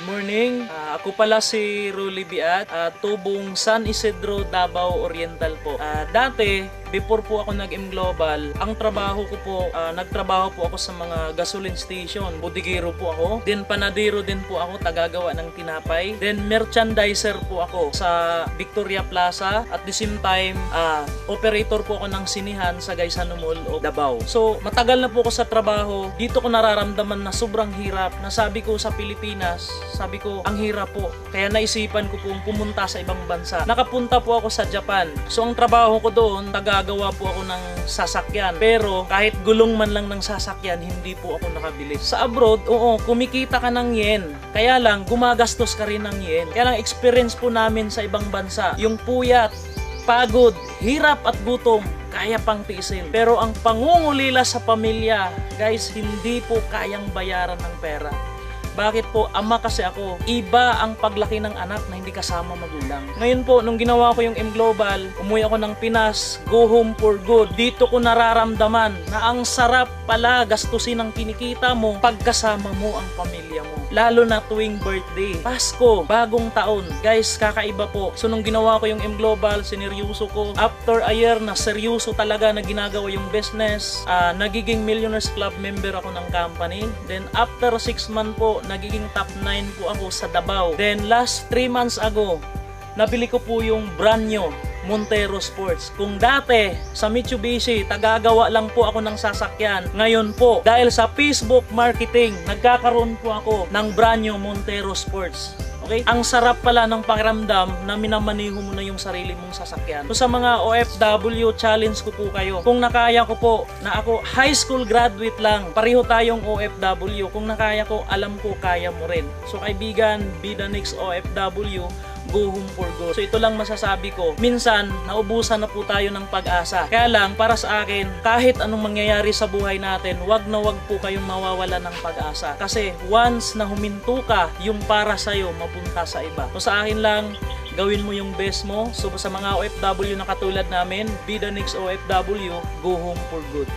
Good morning. Ah, ako pala si Ruli Biat, ah, tubong San Isidro, Davao Oriental po. Ah, dati, before po ako nag-M Global, ang trabaho ko po, ah, nagtrabaho po ako sa mga gasoline station. Budigiro po ako. Then panadero din po ako, tagagawa ng tinapay. Then merchandiser po ako sa Victoria Plaza. At the same time, ah, operator po ako ng sinihan sa Gaisano Mall o Davao. So, matagal na po ako sa trabaho. Dito ko nararamdaman na sobrang hirap. Nasabi ko sa Pilipinas, sabi ko, ang hirap po. Kaya naisipan ko pong pumunta sa ibang bansa. Nakapunta po ako sa Japan. So, ang trabaho ko doon, tagagawa po ako ng sasakyan. Pero, kahit gulong man lang ng sasakyan, hindi po ako nakabili. Sa abroad, oo, kumikita ka ng yen. Kaya lang, gumagastos ka rin ng yen. Kaya lang, experience po namin sa ibang bansa. Yung puyat, pagod, hirap at gutom, kaya pang tiisin. Pero ang pangungulila sa pamilya, guys, hindi po kayang bayaran ng pera. Bakit po? Ama kasi ako. Iba ang paglaki ng anak na hindi kasama magulang. Ngayon po, nung ginawa ko yung M Global, umuwi ako ng Pinas, go home for good. Dito ko nararamdaman na ang sarap pala gastusin ang kinikita mo pagkasama mo ang pamilya mo. Lalo na tuwing birthday. Pasko, bagong taon. Guys, kakaiba po. So nung ginawa ko yung M Global, sineryoso ko. After a year na seryoso talaga na ginagawa yung business, ah, nagiging Millionaires Club member ako ng company. Then after 6 months po, nagiging top 9 po ako sa Davao. Then last 3 months ago, nabili ko po yung brand new Montero Sports. Kung dati sa Mitsubishi, tagagawa lang po ako ng sasakyan. Ngayon po, dahil sa Facebook marketing, nagkakaroon po ako ng brand new Montero Sports. Okay? Ang sarap pala ng pakiramdam na minamaniho mo na yung sarili mong sasakyan. So sa mga OFW, challenge ko po kayo. Kung nakaya ko po na ako high school graduate lang, pareho tayong OFW. Kung nakaya ko, alam ko kaya mo rin. So kaibigan, be the next OFW go home for good. So ito lang masasabi ko. Minsan, naubusan na po tayo ng pag-asa. Kaya lang, para sa akin, kahit anong mangyayari sa buhay natin, wag na wag po kayong mawawala ng pag-asa. Kasi once na huminto ka, yung para sa'yo, mapunta sa iba. So sa akin lang, gawin mo yung best mo. So sa mga OFW na katulad namin, be the next OFW, go home for good.